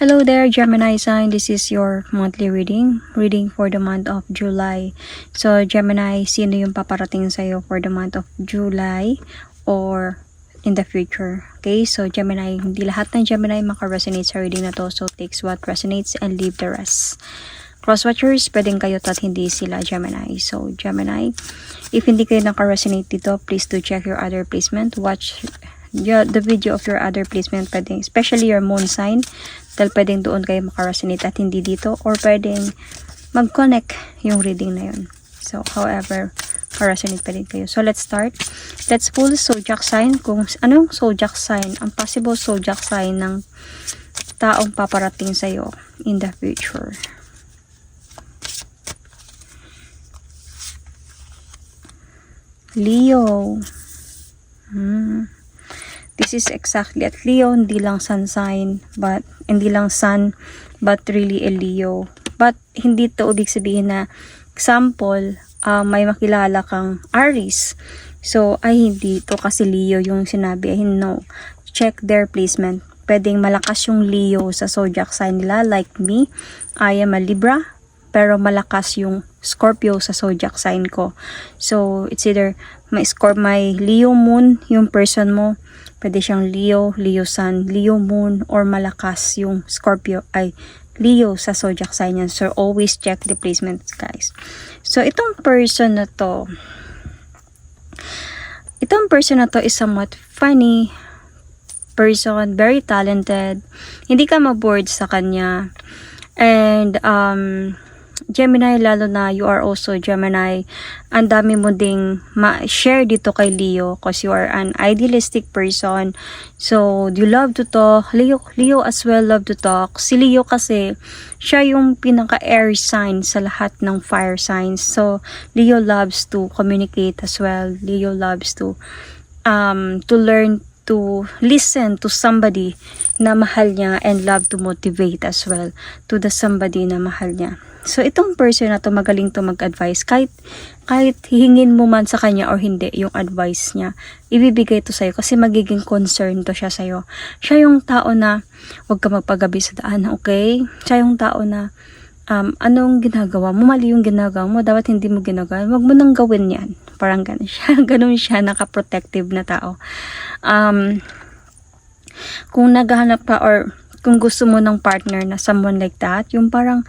Hello there, Gemini sign. This is your monthly reading. Reading for the month of July. So, Gemini, sino yung paparating sa'yo for the month of July or in the future? Okay, so Gemini, hindi lahat ng Gemini makaresonate sa reading na to. So, takes what resonates and leave the rest. Cross-watchers, pwedeng kayo at hindi sila Gemini. So, Gemini, if hindi kayo nakaresonate dito, please do check your other placement. Watch the, the video of your other placement, pwedeng, especially your moon sign, dahil pwedeng doon kayo makaresonate at hindi dito, or pwedeng mag-connect yung reading na yun. So, however, makaresonate pa din kayo. So, let's start. Let's pull zodiac sign. Kung anong zodiac sign, ang possible zodiac sign ng taong paparating sa'yo in the future. Leo. Hmm. This is exactly at Leo, hindi lang sun sign, but hindi lang sun, but really a Leo. But hindi to ibig sabihin na example, uh, may makilala kang Aries. So, ay hindi to kasi Leo yung sinabi. Ay no. Check their placement. Pwedeng malakas yung Leo sa zodiac sign nila. Like me, I am a Libra. Pero malakas yung Scorpio sa zodiac sign ko. So, it's either may score may Leo moon yung person mo. Pwede siyang Leo, Leo sun, Leo moon, or malakas yung Scorpio ay Leo sa zodiac sign yan. So, always check the placements, guys. So, itong person na to, itong person na to is somewhat funny person, very talented. Hindi ka ma-bored sa kanya. And, um, Gemini, lalo na you are also Gemini, ang dami mo ding ma-share dito kay Leo because you are an idealistic person. So, you love to talk. Leo, Leo as well love to talk. Si Leo kasi, siya yung pinaka-air sign sa lahat ng fire signs. So, Leo loves to communicate as well. Leo loves to um, to learn to listen to somebody na mahal niya and love to motivate as well to the somebody na mahal niya. So, itong person na to magaling to mag-advise. Kahit, kahit hihingin mo man sa kanya or hindi yung advice niya, ibibigay to sa'yo kasi magiging concern to siya sa'yo. Siya yung tao na, huwag ka magpagabi sa daan, okay? Siya yung tao na, um, anong ginagawa mo? Mali yung ginagawa mo. Dapat hindi mo ginagawa. Huwag mo nang gawin yan. Parang ganun siya. ganun siya, naka-protective na tao. Um, kung naghahanap ka or kung gusto mo ng partner na someone like that, yung parang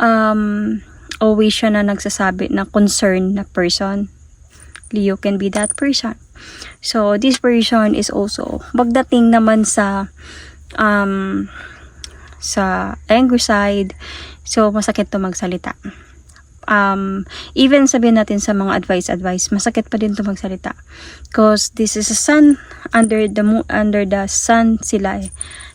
um, always siya na nagsasabi na concern na person. Leo can be that person. So, this person is also, pagdating naman sa um, sa angry side, so masakit to magsalita. Um, even sabihin natin sa mga advice-advice, masakit pa din to magsalita. Because this is a sun, under the moon, under the sun sila eh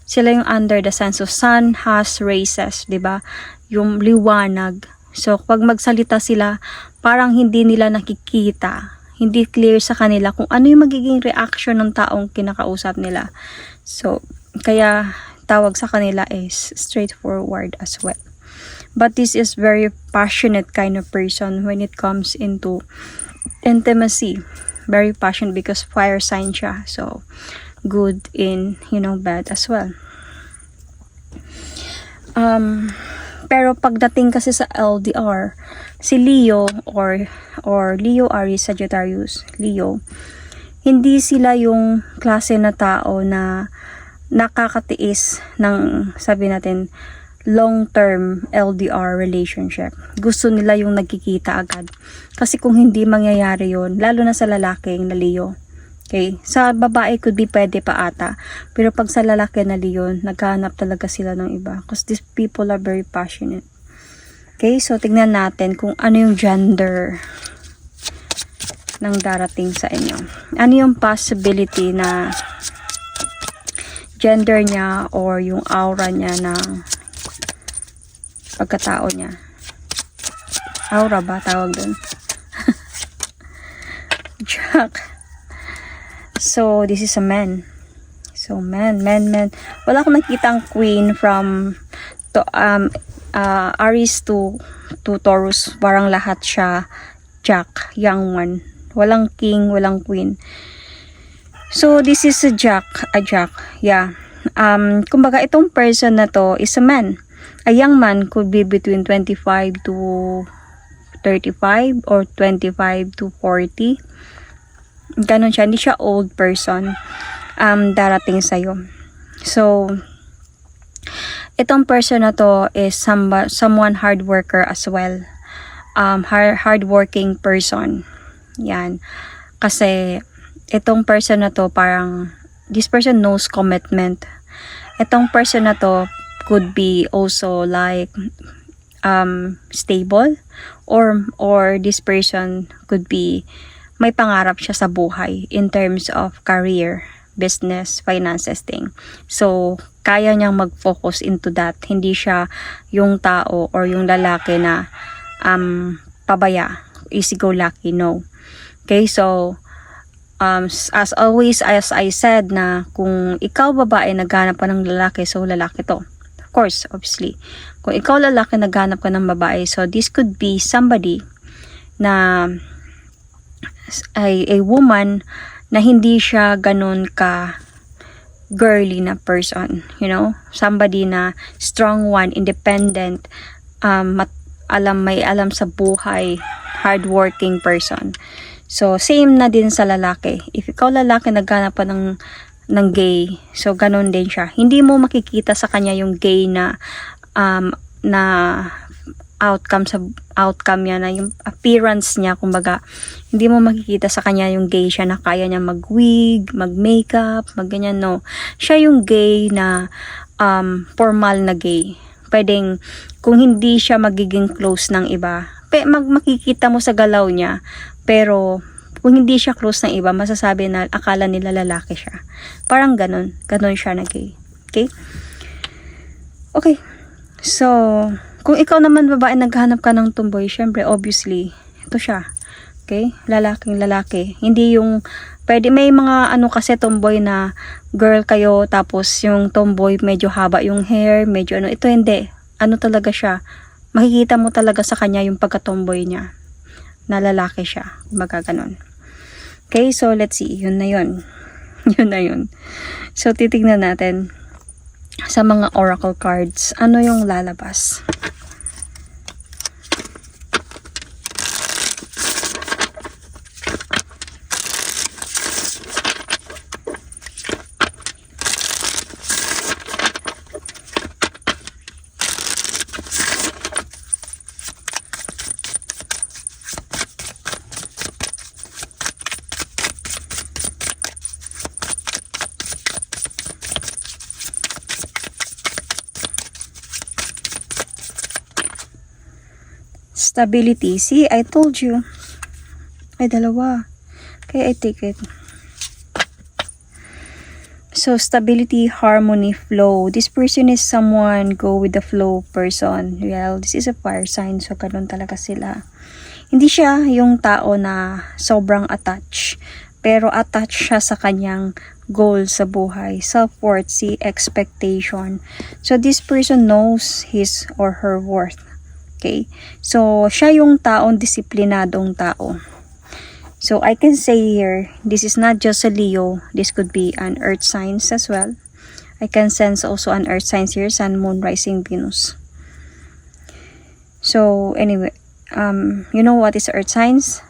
sila yung under the sun. So, sun has races, ba Yung liwanag. So, pag magsalita sila, parang hindi nila nakikita. Hindi clear sa kanila kung ano yung magiging reaction ng taong kinakausap nila. So, kaya tawag sa kanila is straightforward as well. But this is very passionate kind of person when it comes into intimacy. Very passionate because fire sign siya. So, good in, you know, bad as well. Um, pero pagdating kasi sa LDR, si Leo or or Leo Aries Sagittarius, Leo, hindi sila yung klase na tao na nakakatiis ng sabi natin long-term LDR relationship. Gusto nila yung nagkikita agad. Kasi kung hindi mangyayari yon lalo na sa lalaking na Leo, Okay? Sa babae could be pwede pa ata. Pero pag sa lalaki na Leon, naghahanap talaga sila ng iba. Because these people are very passionate. Okay? So, tignan natin kung ano yung gender ng darating sa inyo. Ano yung possibility na gender niya or yung aura niya na pagkatao niya. Aura ba tawag dun? Jack. So, this is a man. So, man, man, man. Wala akong nakitang queen from to, um, uh, Aries to, to Taurus. Parang lahat siya Jack, young one. Walang king, walang queen. So, this is a Jack, a Jack. Yeah. um, kumbaga itong person na to is a man. A young man could be between 25 to 35 or 25 to 40. Ganon siya. Hindi siya old person um, darating sa'yo. So, itong person na to is some, someone hard worker as well. Um, hard, hardworking person. Yan. Kasi, itong person na to parang, this person knows commitment. Itong person na to could be also like um, stable or or this person could be may pangarap siya sa buhay in terms of career, business, finances thing. So, kaya niyang mag-focus into that. Hindi siya yung tao or yung lalaki na um, pabaya, easy go lucky, no. Okay, so, um, as always, as I said na kung ikaw babae naghanap ka ng lalaki, so lalaki to. Of course, obviously. Kung ikaw lalaki naghanap ka ng babae, so this could be somebody na ay a woman na hindi siya ganun ka girly na person, you know? Somebody na strong one, independent, um, mat- alam may alam sa buhay, hardworking person. So, same na din sa lalaki. If ikaw lalaki, naghanap pa ng, ng gay, so ganun din siya. Hindi mo makikita sa kanya yung gay na, um, na outcome sa outcome niya na yung appearance niya kumbaga hindi mo makikita sa kanya yung gay siya na kaya niya mag-wig, mag-makeup, mag-ganyan, no. Siya yung gay na um, formal na gay. Pwedeng, kung hindi siya magiging close ng iba, pe, mag makikita mo sa galaw niya, pero kung hindi siya close ng iba, masasabi na akala nila lalaki siya. Parang ganun. Ganun siya na gay. Okay? Okay. So, kung ikaw naman babae naghanap ka ng tomboy, syempre, obviously, ito siya. Okay? Lalaking lalaki. Hindi yung, pwede, may mga ano kasi tomboy na girl kayo, tapos yung tomboy medyo haba yung hair, medyo ano, ito hindi. Ano talaga siya? Makikita mo talaga sa kanya yung pagka-tomboy niya. Na lalaki siya. Kumbaga ganun. Okay, so let's see. Yun na yun. yun na yun. So, titignan natin sa mga oracle cards, ano yung lalabas. Stability. See, I told you. Ay, dalawa. Kaya I take it. So, stability, harmony, flow. This person is someone go with the flow person. Well, this is a fire sign. So, ganun talaga sila. Hindi siya yung tao na sobrang attached. Pero attached siya sa kanyang goal sa buhay. Self-worth, see, expectation. So, this person knows his or her worth. Okay? So, siya yung taong disiplinadong tao. So, I can say here, this is not just a Leo. This could be an earth signs as well. I can sense also an earth signs here, Sun, Moon, Rising, Venus. So, anyway, um, you know what is earth signs?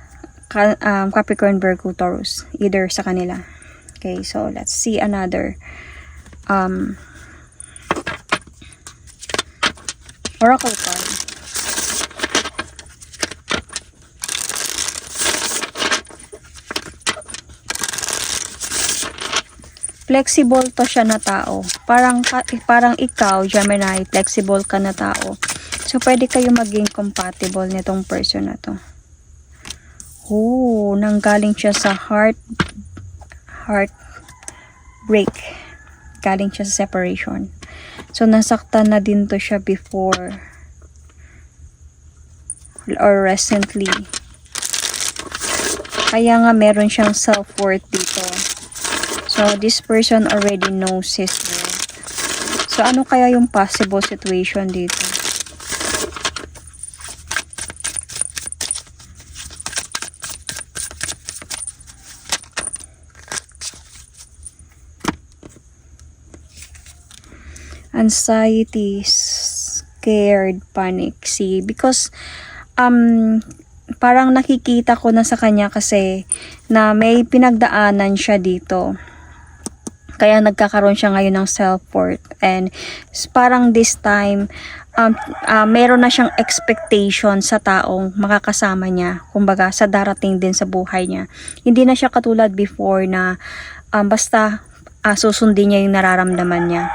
Um, Capricorn, Virgo, Taurus. Either sa kanila. Okay, so let's see another um, oracle card. Flexible to siya na tao. Parang, parang ikaw, Gemini, flexible ka na tao. So, pwede kayo maging compatible nitong person na to. Oh, nanggaling siya sa heart, heart break. Galing siya sa separation. So, nasaktan na din to siya before or recently. Kaya nga meron siyang self-worth dito. So, this person already knows his worth. So, ano kaya yung possible situation dito? anxiety, scared, panic. See, because um parang nakikita ko na sa kanya kasi na may pinagdaanan siya dito. Kaya nagkakaroon siya ngayon ng self-worth. And parang this time, um, ah, meron na siyang expectation sa taong makakasama niya. Kumbaga, sa darating din sa buhay niya. Hindi na siya katulad before na um, basta ah, susundin niya yung nararamdaman niya.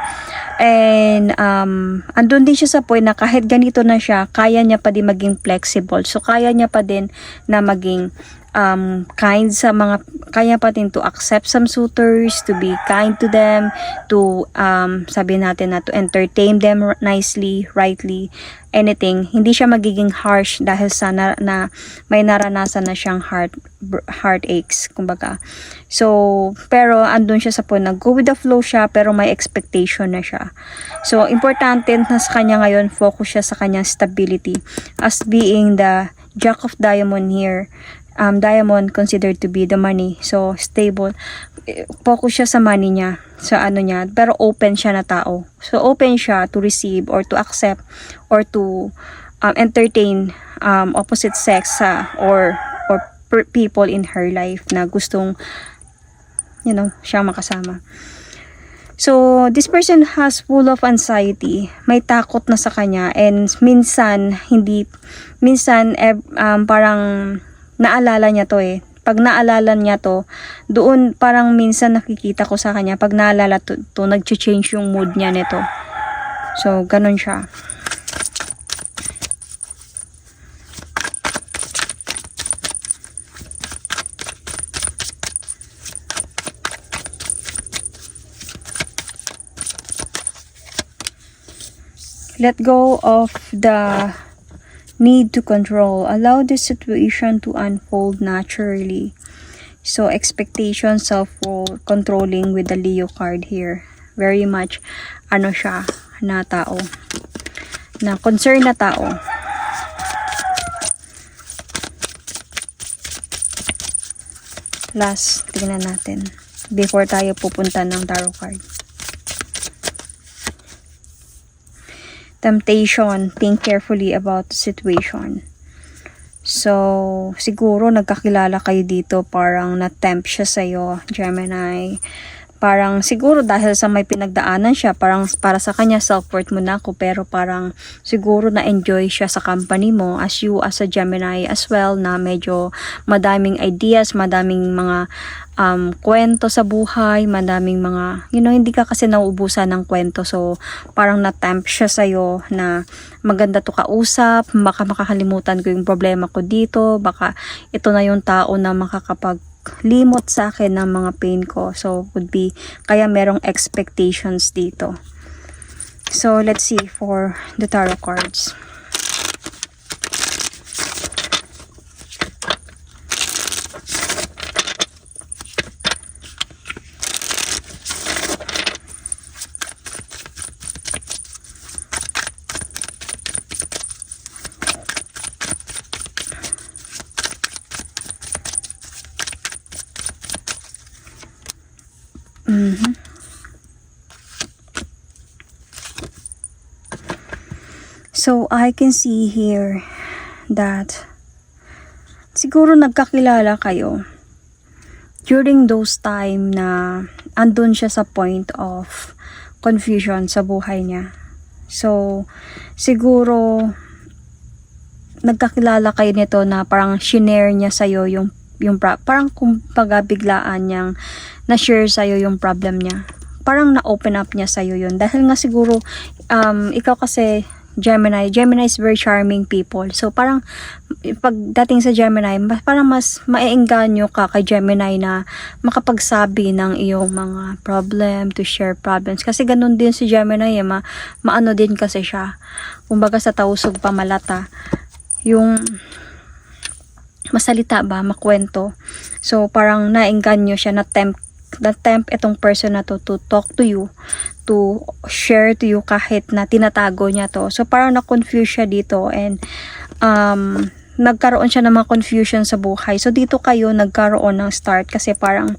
And um, andun din siya sa point na kahit ganito na siya, kaya niya pa din maging flexible. So, kaya niya pa din na maging um, kind sa mga, kaya pa to accept some suitors, to be kind to them, to, um, sabi natin na to entertain them nicely, rightly, anything. Hindi siya magiging harsh dahil sa na, na may naranasan na siyang heart, heartaches, kumbaga. So, pero andun siya sa point na go with the flow siya, pero may expectation na siya. So, importante na sa kanya ngayon, focus siya sa kanyang stability as being the jack of diamond here. Um, diamond considered to be the money. So, stable. Focus siya sa money niya, sa ano niya, pero open siya na tao. So, open siya to receive or to accept or to um, entertain um, opposite sex sa or or people in her life na gustong you know, siya makasama. So, this person has full of anxiety. May takot na sa kanya and minsan hindi minsan eh, um, parang naalala niya to eh. Pag naalala niya to, doon parang minsan nakikita ko sa kanya pag naalala to, to nag-change yung mood niya nito. So, ganun siya. Let go of the need to control. Allow the situation to unfold naturally. So, expectation, self-controlling with the Leo card here. Very much, ano siya, na tao. Na concern na tao. Last, tingnan natin. Before tayo pupunta ng tarot card. Temptation, think carefully about the situation. So, siguro nagkakilala kayo dito, parang na-tempt siya sa'yo, Gemini. Parang siguro dahil sa may pinagdaanan siya, parang para sa kanya self-worth mo na ako, pero parang siguro na-enjoy siya sa company mo as you as a Gemini as well na medyo madaming ideas, madaming mga um, kwento sa buhay, madaming mga, you know, hindi ka kasi nauubusan ng kwento. So, parang na-tempt siya sa'yo na maganda to kausap, baka makakalimutan ko yung problema ko dito, baka ito na yung tao na makakapag limot sa akin ng mga pain ko. So, would be, kaya merong expectations dito. So, let's see for the tarot cards. Mhm. So, I can see here that siguro nagkakilala kayo during those time na andun siya sa point of confusion sa buhay niya. So, siguro nagkakilala kayo nito na parang shinare niya sa'yo yung, yung parang kumbaga biglaan niyang na-share sa'yo yung problem niya. Parang na-open up niya sa'yo yun. Dahil nga siguro, um, ikaw kasi Gemini, Gemini is very charming people. So, parang pagdating sa Gemini, parang mas maiengganyo ka kay Gemini na makapagsabi ng iyong mga problem, to share problems. Kasi ganun din si Gemini, eh, ma maano din kasi siya. Kumbaga sa tausog pamalata. Yung masalita ba, makwento. So, parang naengganyo siya, na-tempt, na-tempt itong person na to to talk to you, to share to you kahit na tinatago niya to. So, parang na-confuse siya dito and um, nagkaroon siya ng mga confusion sa buhay. So, dito kayo nagkaroon ng start kasi parang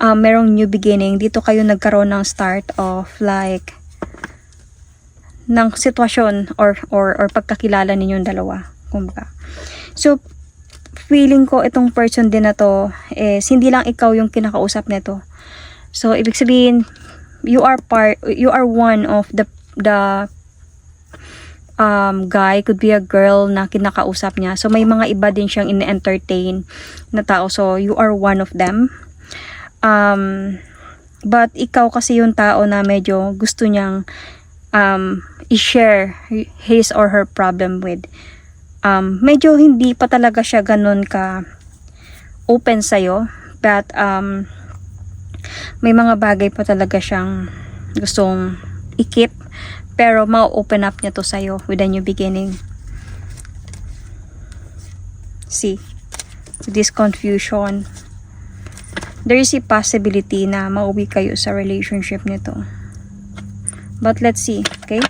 um, merong new beginning. Dito kayo nagkaroon ng start of like ng sitwasyon or or or pagkakilala ninyong dalawa. Kumbaga. So feeling ko itong person din na to is hindi lang ikaw yung kinakausap nito. So ibig sabihin you are part you are one of the the um, guy, could be a girl na kinakausap niya. So, may mga iba din siyang in-entertain na tao. So, you are one of them. Um, but, ikaw kasi yung tao na medyo gusto niyang um, i-share his or her problem with. Um, medyo hindi pa talaga siya ganun ka open sa'yo. But, um, may mga bagay pa talaga siyang gustong i-keep pero ma-open up niya to sa'yo with a new beginning. See, this confusion. There is a possibility na mauwi kayo sa relationship nito. But let's see, okay?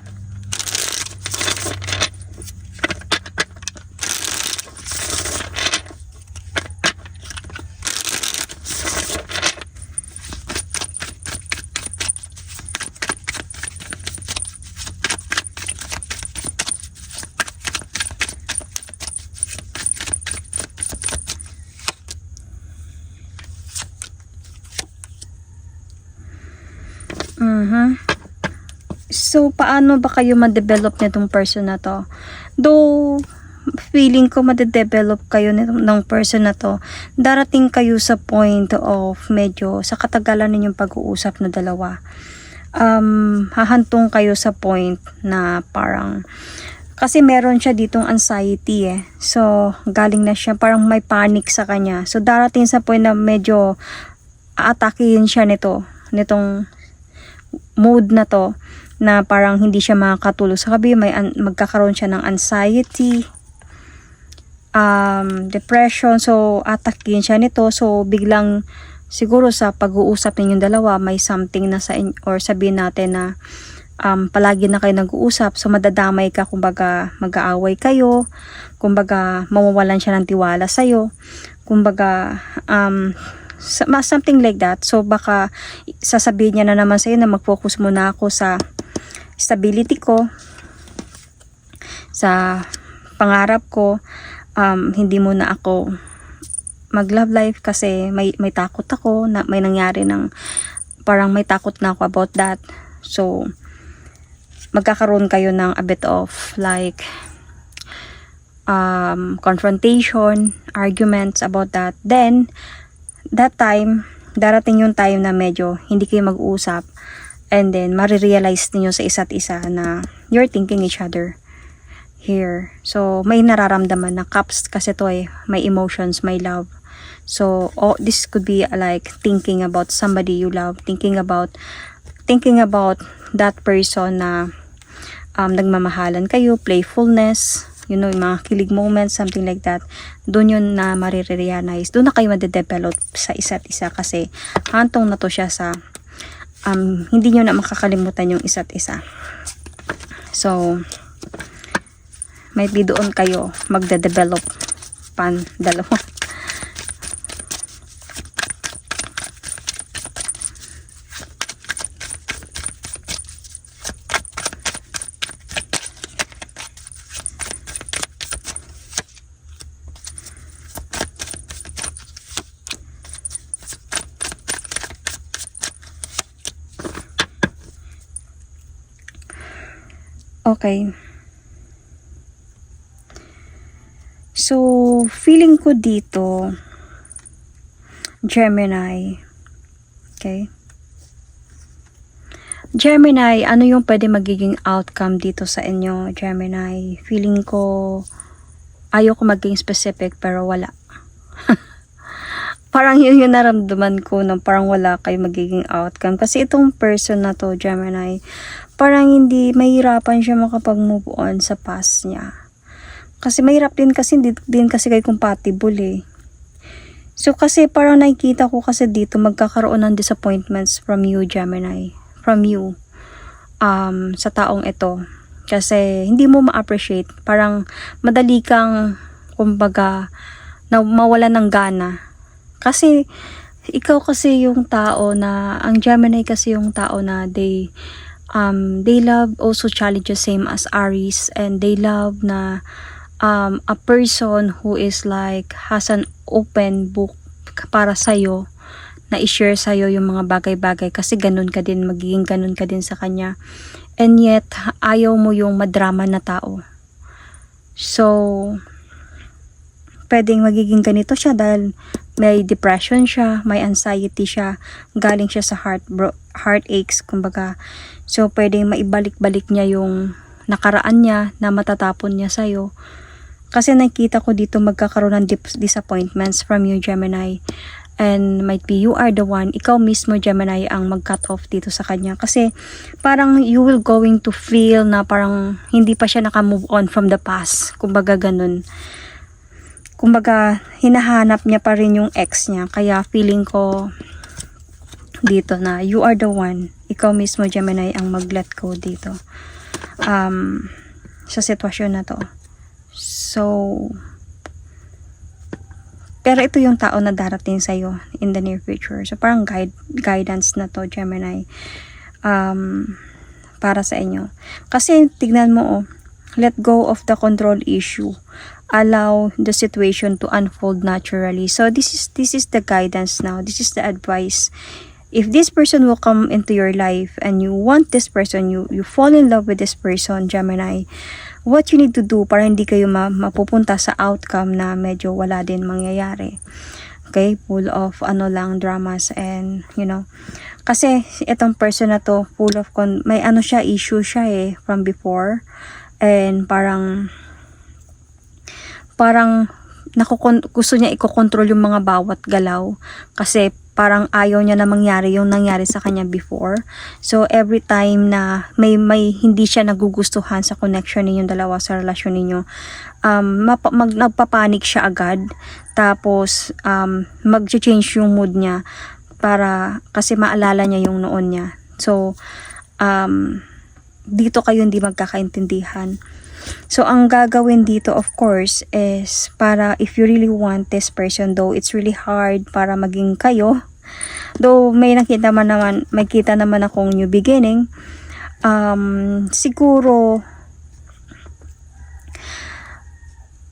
Mhm. So, paano ba kayo ma-develop nitong person na to? Though, feeling ko ma-develop kayo nitong ng person na to, darating kayo sa point of medyo sa katagalan ninyong pag-uusap na dalawa. Um, hahantong kayo sa point na parang kasi meron siya ditong anxiety eh. So, galing na siya, parang may panic sa kanya. So, darating sa point na medyo aatakihin siya nito, nitong mood na to na parang hindi siya makakatulog sa gabi, may magkakaroon siya ng anxiety, um, depression, so atakin siya nito, so biglang siguro sa pag-uusap ninyong dalawa, may something na sa or sabihin natin na um, palagi na kayo nag-uusap, so madadamay ka, kumbaga mag-aaway kayo, kumbaga mawawalan siya ng tiwala sa'yo, kumbaga um, something like that. So baka sasabihin niya na naman sa'yo na mag-focus muna ako sa stability ko, sa pangarap ko, um, hindi muna ako mag love life kasi may, may takot ako na may nangyari ng parang may takot na ako about that. So, magkakaroon kayo ng a bit of like um, confrontation, arguments about that. Then, that time, darating yung time na medyo hindi kayo mag-uusap and then marirealize niyo sa isa't isa na you're thinking each other here. So, may nararamdaman na cups kasi to eh, may emotions, may love. So, oh, this could be like thinking about somebody you love, thinking about thinking about that person na um, nagmamahalan kayo, playfulness, you know, yung mga kilig moments, something like that. Doon yun na marirealize. Doon na kayo madedevelop sa isa't isa kasi hantong na to siya sa um, hindi nyo na makakalimutan yung isa't isa. So, might be doon kayo magde-develop pan dalawa. Okay. So, feeling ko dito, Gemini. Okay? Gemini, ano yung pwede magiging outcome dito sa inyo, Gemini? Feeling ko, ayoko maging specific, pero wala. parang yun yung naramdaman ko na parang wala kayo magiging outcome. Kasi itong person na to, Gemini, parang hindi, mahirapan siya makapag-move on sa past niya. Kasi mahirap din kasi, hindi din kasi kayo compatible eh. So kasi parang nakikita ko kasi dito magkakaroon ng disappointments from you, Gemini. From you. Um, sa taong ito. Kasi hindi mo ma-appreciate. Parang madali kang, kumbaga, na mawala ng gana. Kasi, ikaw kasi yung tao na, ang Gemini kasi yung tao na they, um, they love also challenges same as Aries and they love na um, a person who is like has an open book para sa'yo na i-share sa'yo yung mga bagay-bagay kasi ganun ka din, magiging ganun ka din sa kanya. And yet, ayaw mo yung madrama na tao. So, pwedeng magiging ganito siya dahil may depression siya, may anxiety siya, galing siya sa heart heartaches, kumbaga. So, pwedeng maibalik-balik niya yung nakaraan niya na matatapon niya sa'yo. Kasi nakita ko dito magkakaroon ng disappointments from you, Gemini. And might be you are the one, ikaw mismo, Gemini, ang mag-cut off dito sa kanya. Kasi parang you will going to feel na parang hindi pa siya naka-move on from the past. Kumbaga ganun kumbaga, hinahanap niya pa rin yung ex niya. Kaya feeling ko dito na you are the one. Ikaw mismo, Gemini, ang mag-let go dito. Um, sa sitwasyon na to. So, pero ito yung tao na darating sa'yo in the near future. So, parang guide, guidance na to, Gemini. Um, para sa inyo. Kasi, tignan mo, oh, let go of the control issue allow the situation to unfold naturally so this is this is the guidance now this is the advice if this person will come into your life and you want this person you you fall in love with this person Gemini what you need to do para hindi kayo ma- mapupunta sa outcome na medyo wala din mangyayari? Okay full of ano lang dramas and you know. Kasi itong person na to full of con- may ano siya issue siya eh from before. And parang parang nakukon gusto niya ikokontrol yung mga bawat galaw. Kasi parang ayaw niya na mangyari yung nangyari sa kanya before. So every time na may may hindi siya nagugustuhan sa connection ninyong dalawa sa relasyon ninyo, um mapa, mag, nagpapanik siya agad. Tapos um mag-change yung mood niya para kasi maalala niya yung noon niya. So um dito kayo hindi magkakaintindihan. So, ang gagawin dito, of course, is para if you really want this person, though it's really hard para maging kayo, though may nakita man naman, may kita naman akong new beginning, um, siguro,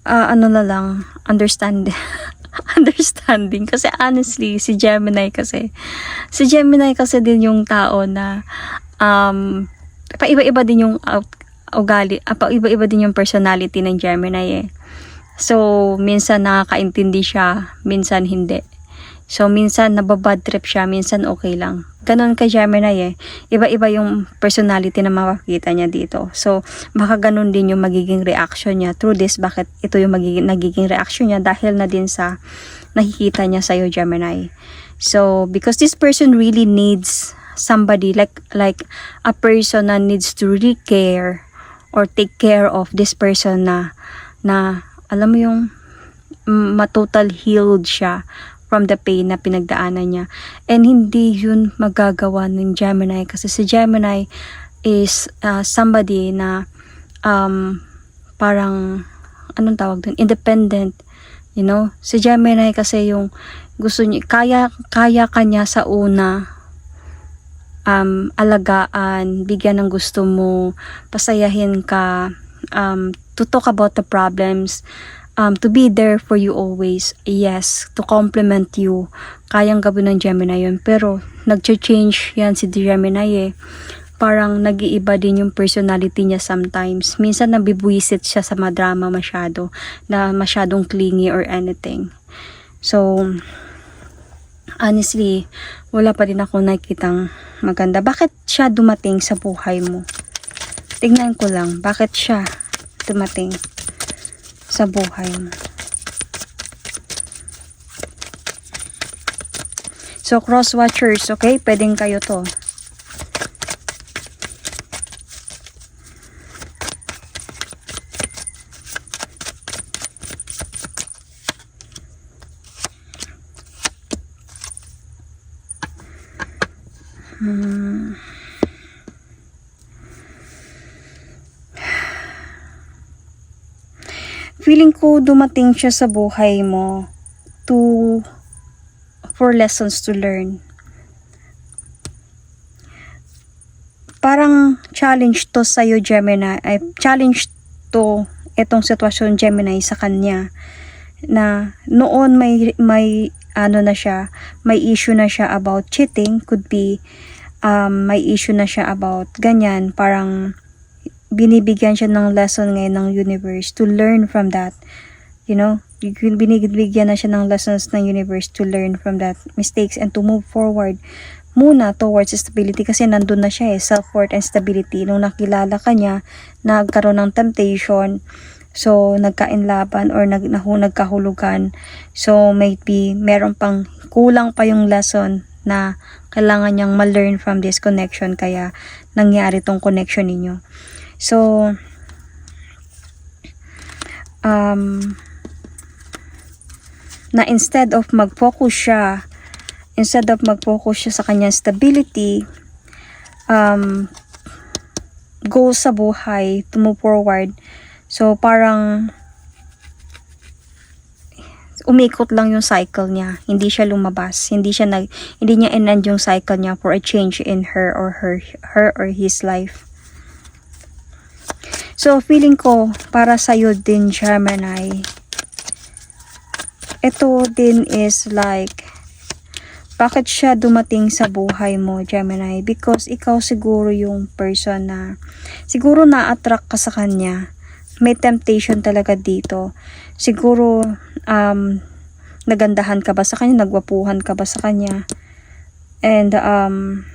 ah, ano na lang, understand, understanding. Kasi honestly, si Gemini kasi, si Gemini kasi din yung tao na, um, paiba-iba din yung uh, ugali, uh, paiba-iba din yung personality ng Gemini eh. So, minsan nakakaintindi siya, minsan hindi. So, minsan nababad trip siya, minsan okay lang. Ganon ka Gemini eh. Iba-iba yung personality na makakita niya dito. So, baka ganon din yung magiging reaction niya through this. Bakit ito yung magiging, nagiging reaction niya dahil na din sa nakikita niya sa'yo Gemini. So, because this person really needs somebody like like a person na needs to really care or take care of this person na na alam mo yung matotal healed siya from the pain na pinagdaanan niya. And hindi yun magagawa ng Gemini kasi si Gemini is uh, somebody na um, parang anong tawag dun? Independent. You know? Si Gemini kasi yung gusto niya, kaya, kaya kanya sa una um, alagaan, bigyan ng gusto mo, pasayahin ka, um, to talk about the problems, um, to be there for you always. Yes, to compliment you. Kayang gawin ng Gemini yun. Pero, nag-change yan si Gemini eh. Parang nag-iiba din yung personality niya sometimes. Minsan nabibwisit siya sa madrama masyado, na masyadong clingy or anything. So, honestly, wala pa din ako nakitang maganda. Bakit siya dumating sa buhay mo? Tingnan ko lang, bakit siya dumating sa buhay mo? So, cross watchers, okay? Pwedeng kayo to. Hmm. Feeling ko dumating siya sa buhay mo to for lessons to learn. Parang challenge to sa'yo, Gemini. Ay, challenge to itong sitwasyon, Gemini, sa kanya. Na noon may, may, ano na siya, may issue na siya about cheating. Could be, um, may issue na siya about ganyan. Parang, binibigyan siya ng lesson ngayon ng universe to learn from that. You know, binibigyan na siya ng lessons ng universe to learn from that mistakes and to move forward muna towards stability kasi nandun na siya eh, self-worth and stability. Nung nakilala ka niya, nagkaroon ng temptation, so nagkainlaban or nag, nahu, nagkahulugan. So maybe meron pang kulang pa yung lesson na kailangan niyang ma-learn from this connection kaya nangyari tong connection ninyo. So, um, na instead of mag-focus siya, instead of mag-focus siya sa kanyang stability, um, go sa buhay, to move forward. So, parang umikot lang yung cycle niya. Hindi siya lumabas. Hindi siya nag hindi niya end yung cycle niya for a change in her or her her or his life. So, feeling ko, para sa'yo din, Gemini, ito din is like, bakit siya dumating sa buhay mo, Gemini? Because ikaw siguro yung person na, siguro na-attract ka sa kanya. May temptation talaga dito. Siguro, um, nagandahan ka ba sa kanya? Nagwapuhan ka ba sa kanya? And, um,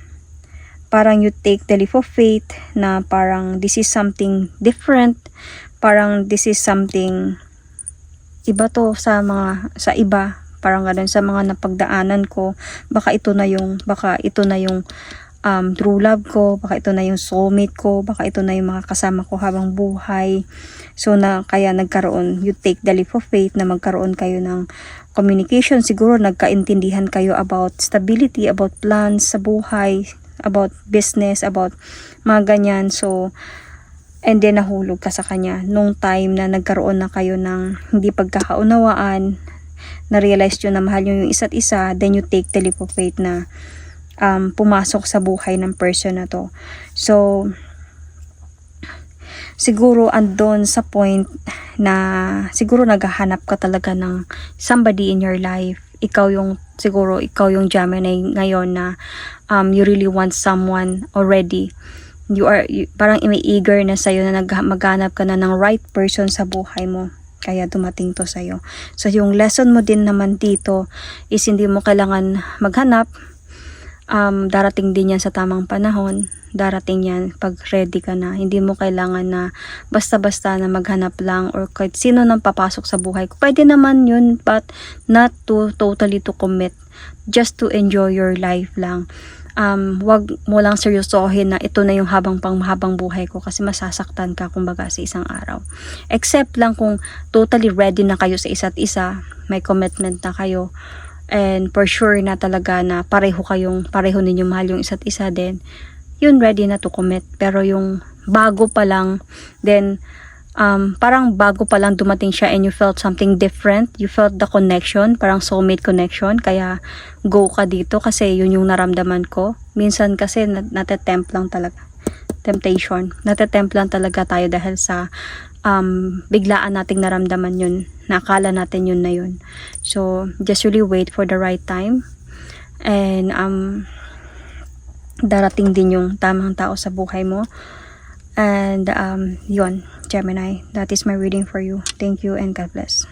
parang you take the leap of faith na parang this is something different. Parang this is something iba to sa mga sa iba. Parang ganun sa mga napagdaanan ko. Baka ito na yung baka ito na yung um, true love ko. Baka ito na yung soulmate ko. Baka ito na yung mga kasama ko habang buhay. So na kaya nagkaroon you take the leap of faith na magkaroon kayo ng communication. Siguro nagkaintindihan kayo about stability about plans sa buhay about business about mga ganyan. So and then nahulog ka sa kanya nung time na nagkaroon na kayo ng hindi pagkakaunawaan. Na-realize nyo na mahal nyo yung isa't isa then you take the na um, pumasok sa buhay ng person na to. So siguro andon sa point na siguro naghahanap ka talaga ng somebody in your life ikaw yung siguro ikaw yung Gemini ngayon na um, you really want someone already. You are you, parang may eager na sa'yo na nag, maghanap ka na ng right person sa buhay mo. Kaya dumating to sa'yo. So yung lesson mo din naman dito is hindi mo kailangan maghanap um, darating din yan sa tamang panahon darating yan pag ready ka na. Hindi mo kailangan na basta-basta na maghanap lang or kahit sino nang papasok sa buhay ko. Pwede naman yun but not to totally to commit. Just to enjoy your life lang. Um, wag mo lang seryosohin na ito na yung habang pang mahabang buhay ko kasi masasaktan ka kumbaga sa isang araw. Except lang kung totally ready na kayo sa isa't isa, may commitment na kayo, and for sure na talaga na pareho kayong pareho ninyo mahal yung isa't isa din yun ready na to commit. Pero yung bago pa lang then um, parang bago pa lang dumating siya and you felt something different. You felt the connection parang soulmate connection. Kaya go ka dito kasi yun yung naramdaman ko. Minsan kasi nat natetempt lang talaga temptation. Natetempt lang talaga tayo dahil sa um, biglaan nating naramdaman yun nakala natin yun na yun so just really wait for the right time and um darating din yung tamang tao sa buhay mo. And um, yon Gemini, that is my reading for you. Thank you and God bless.